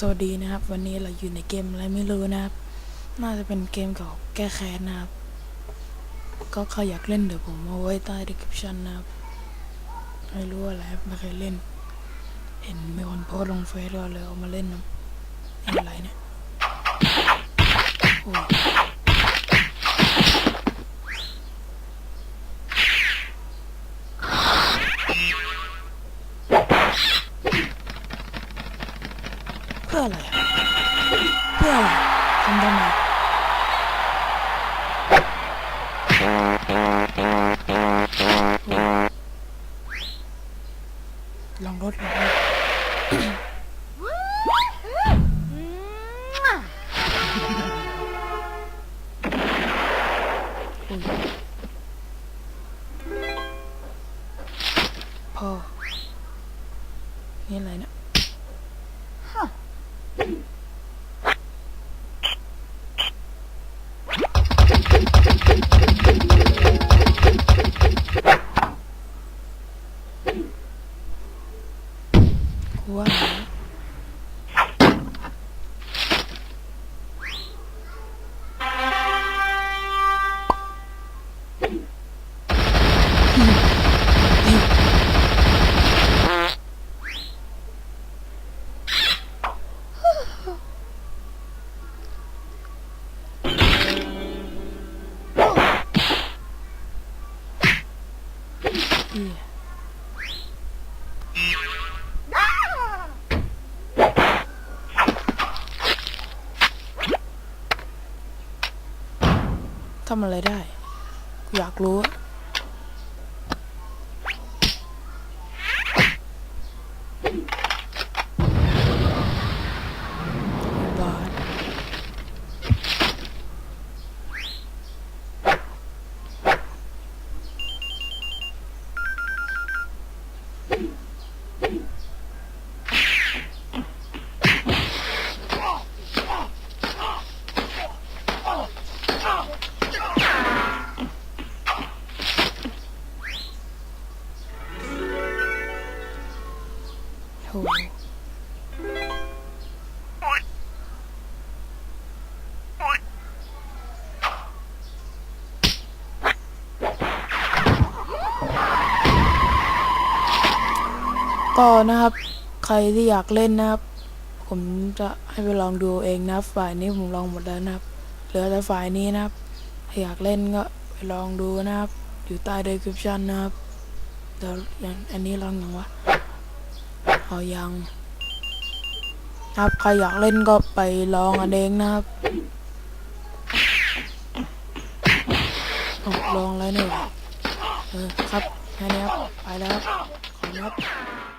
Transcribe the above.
สวัสดีนะครับ วันนี้เราอยู่ในเกมอะไรไม่รู้นะครับ น่าจะเป็นเกมเก่าแก้แค้นนะครับ ก็ใครอยากเล่นเดี๋ยวผมเอาไว้ใต้ description นะครับไม่รู้อะไรครับไม่เคยเล่น เห็นมีคนโพสลงเฟซก็เลยเอามาเล่นนะอะไรเนี่ยโอ้ยเพื่ออะไรเพื่ออะไรทำทำไมลองรถลองรถอุ๊ยพ่อนี่อะไรเนะ กูว่าแล้วเหี้ย ทำอะไรได้อยากรู้อะ ก็นะครับ ใครที่อยากเล่นนะครับ ผมจะให้ไปลองดูเองนะครับฝ่ายนี้ผมลองหมดแล้วนะครับ เหลือแต่ฝ่ายนี้นะครับถ้าอยากเล่นก็ไปลองดูนะครับ อยู่ใต้ description นะครับเดี๋ยวอย่างอันนี้ลองอย่างวะ เอายังครับใครอยากเล่นก็ไปลองอันเองนะครับลองแล้วเนี่ยวะเออครับแค่นี้ครับไปแล้วครับขอบคุณครับ